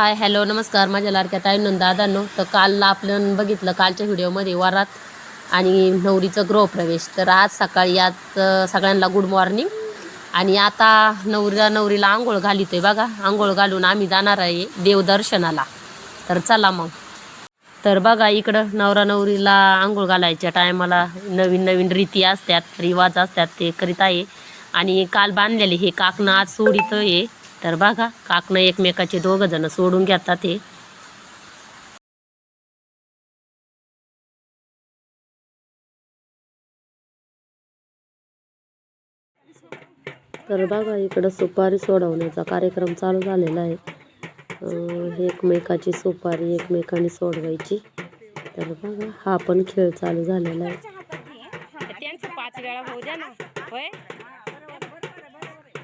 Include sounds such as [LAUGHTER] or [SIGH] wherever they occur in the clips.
Hi hello नमस्कार. माझ्या लाडक्या ताईंनो दादांनो. तर काल आपण बघितलं कालच्या व्हिडिओमध्ये वरात आणि नवरीचं गृहप्रवेश. तर आज सकाळी आज सगळ्यांना गुड मॉर्निंग आणि आता नवरीला नवरीला आंघोळ घालितोय बघा. आंघोळ घालून आम्ही जाणार आहे देवदर्शनाला. तर चला मग. तर बघा इकडं नवरा नवरीला आंघोळ घालायच्या टायमाला नवीन नवीन रीती असतात रिवाज असतात ते करीत आहे. आणि काल बांधलेले हे काकणं आज सोडितं आहे तर बघा काकणं एकमेकाचे दोघं जण सोडून घेतात हे. तर बघा इकडं सुपारी सोडवण्याचा कार्यक्रम चालू झालेला आहे. एकमेकाची सुपारी एकमेकांनी सोडवायची. तर बघा हा पण खेळ चालू झालेला आहे त्यांचं पाच वेळा होऊ द्या ना होय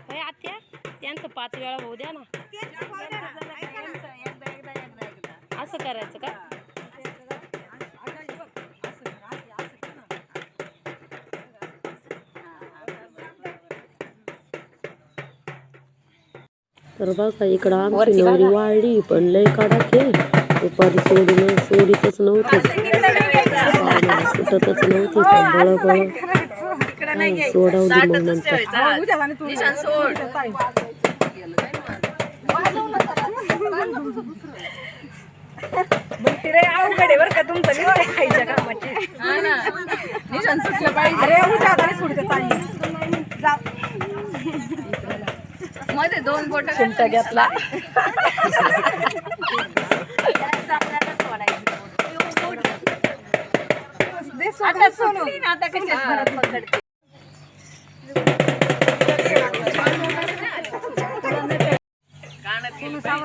होय आत्या त्यांचं पाच वेळा होऊ द्या ना. असं करायचं का? तर बघा इकडं आमची नवरी वाळली पण लय काढा खेळ. दुपारी सोडून सोडीतच नव्हते. सुटतच नव्हती पण बळ बळ काय सोडवली मग नंतर. अवघड आहे बरं का तुमचं. नुसतं खायच्या कामाची. निशाण सुटलं पाहिजे अरे उठा आता नाही सुटत चालली जा. मध्ये दोन बोट चिमटा घेतला. आता सुटली ना आता कशी घरात पकडते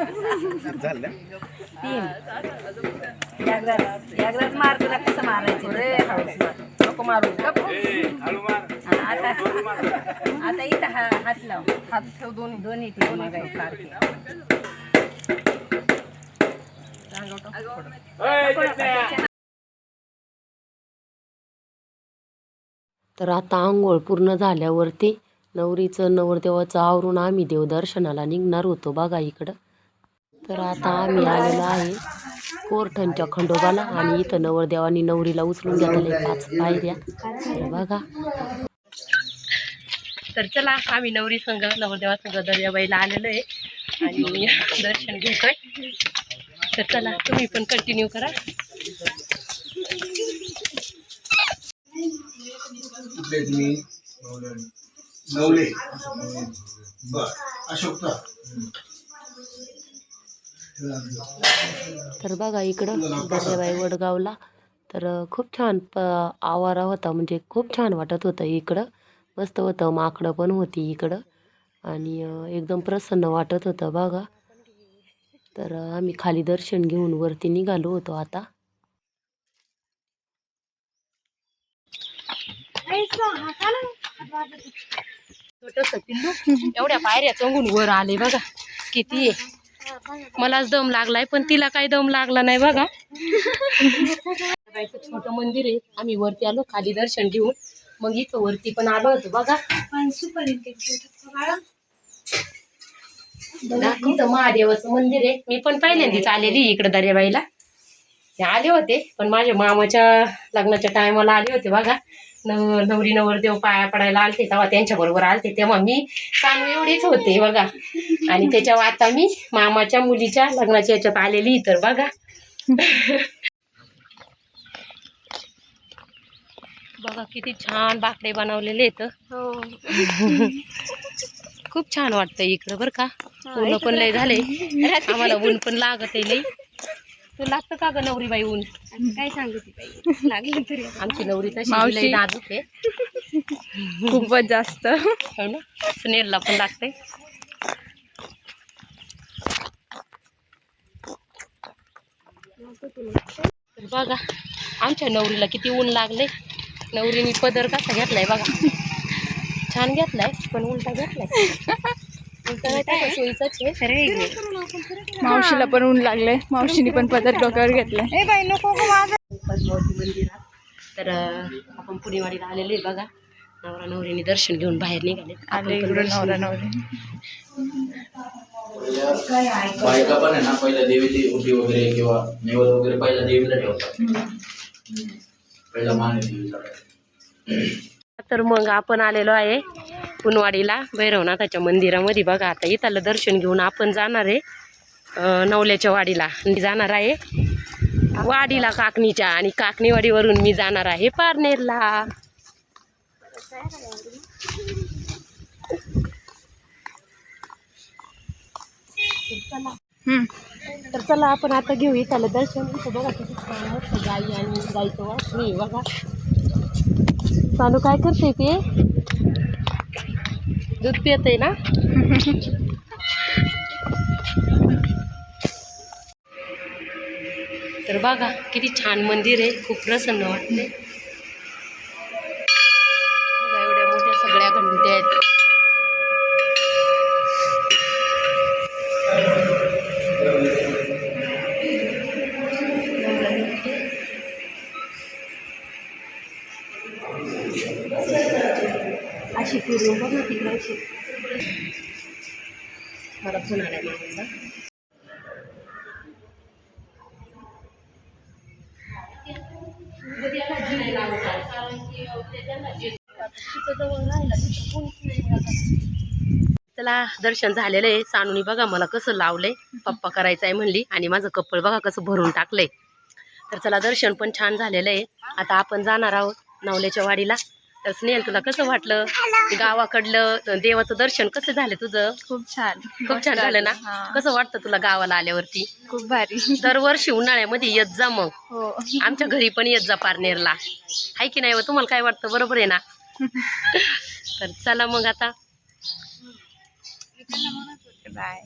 होत्या एकदाच मार तुला कसं मारायचं? रे नको मारू. आता आता इथं हा- हात लाव. हात ठेव दोन्ही. दोन्ही ठेव. मागायचं तर आता आंघोळ पूर्ण झाल्यावरती नवरीचं नवरदेवाचं आवरून आम्ही देवदर्शनाला निघणार होतो बघा इकडं. तर आता आम्ही आलेलो आहे कोरठणच्या खंडोबाला आणि इथं नवरदेवानी नवरीला उचलून घेतले पाच पायऱ्या तर बघा. तर चला आम्ही नवरी संघ नवरदेवा संघ दर्याबाईला आलेलो आहे आणि दर्शन घेतोय. तर चला तुम्ही पण कंटिन्यू करा. नवले. अशोकचा तर बघा इकडं दर्याबाई वडगावला. तर खूप छान प आवारा होता. म्हणजे खूप छान वाटत होतं इकडं. मस्त होतं. माकडं पण होती इकडं. आणि एकदम प्रसन्न वाटत होतं बघा. तर आम्ही खाली दर्शन घेऊन वरती निघालो होतो आता. एवढ्या पायऱ्या चंगून वर आले बघा. किती आहे. मलाच दम लागलाय पण तिला काही दम लागला नाही बघा. छोटं मंदिर आहे. आम्ही वरती आलो खाली दर्शन घेऊन. मग इथं वरती पण आलो होतो बघा. इथं महादेवाचं मंदिर आहे. मी पण पहिल्यांदाच आलेली इकडे दर्याबाईला आले होते पण माझ्या मामाच्या लग्नाच्या टायमाला आले होते बघा. नव नवरी नवरदेव पाया पडायला आलते तेव्हा त्यांच्या बरोबर आलते. तेव्हा मी कानू एवढीच होते बघा. आणि त्याच्यावर आता मी मामाच्या मुलीच्या लग्नाच्या याच्यात आलेली तर बघा. बघा किती छान बाकडे बनवलेले आहेत खूप छान वाटतं इकडं बरं का. ऊन पण लय झाले आम्हाला ऊन पण लागत आहे लई. तू लागतं का ग नवरीबाई ऊन? काय सांगते लागलं तरी. आमची नवरी तशी. लई नाजूक आहे. खूपच जास्त. हो ना? सुनेरला पण लागते तर बघा आमच्या नवरीला किती ऊन लागले नवरीने पदर कसा घेतलाय बघा. छान घेतलाय पण उलटा घेतलाय. उलटा नाही काय सोयीचाच आहे. मावशीला पण ऊन लागले मावशीने पण पदर डोक्यावर घेतलाय. पद्मावती मंदिरात. तर आपण पुणेवाडीला आलेले आहे बघा. नवरा नवरीने दर्शन घेऊन बाहेर निघाले आले नवरा नवरी बायका पण आहे ना पहिल्या देवीची उठी वगैरे किंवा नैवद वगैरे पहिल्या देवीला ठेवतात. पहिला मान आहे देवीचा. तर मग आपण आलेलो आहे पुनवाडीला भैरवनाथाच्या मंदिरामध्ये. बघा आता इथलं दर्शन घेऊन आपण जाणार आहे नवल्याच्या वाडीला. मी जाणार आहे वाडीला काकणीच्या आणि काकणीवाडीवरून मी जाणार आहे पारनेरला. तर चला आपण आता घेऊ त्याला दर्शन. घेतो बघा किती गाई आणि गाईचं मी बघा. चालू काय करते ते? दूध पियत ना? तर बघा किती छान मंदिर आहे खूप प्रसन्न वाटते बघा एवढ्या मोठ्या सगळ्या घंट्या आहेत. अशी फिरून बघ ना तिकडे अशी मला फोन आलाय मामाचा चला दर्शन झालेलं आहे. सानूनी बघा मला कसं लावलंय. पप्पा करायचं आहे म्हणली आणि माझं कपड बघा कसं भरून टाकलंय. तर चला दर्शन पण छान झालेलं आहे. आता आपण जाणार आहोत नवल्याच्या वाडीला. तर स्नेहल तुला कसं वाटलं? गावाकडलं देवाचं दर्शन कसं झालं तुझं? खूप छान. खूप छान झालं ना? हा. कसं वाटतं तुला गावाला आल्यावरती? खूप भारी. दरवर्षी उन्हाळ्यामध्ये येत जा मग. हो. आमच्या घरी पण येत जा पारनेरला. आहे की नाही व? तुम्हाला काय वाटतं? बरोबर आहे ना? [LAUGHS] तर चला मग आता. बाय.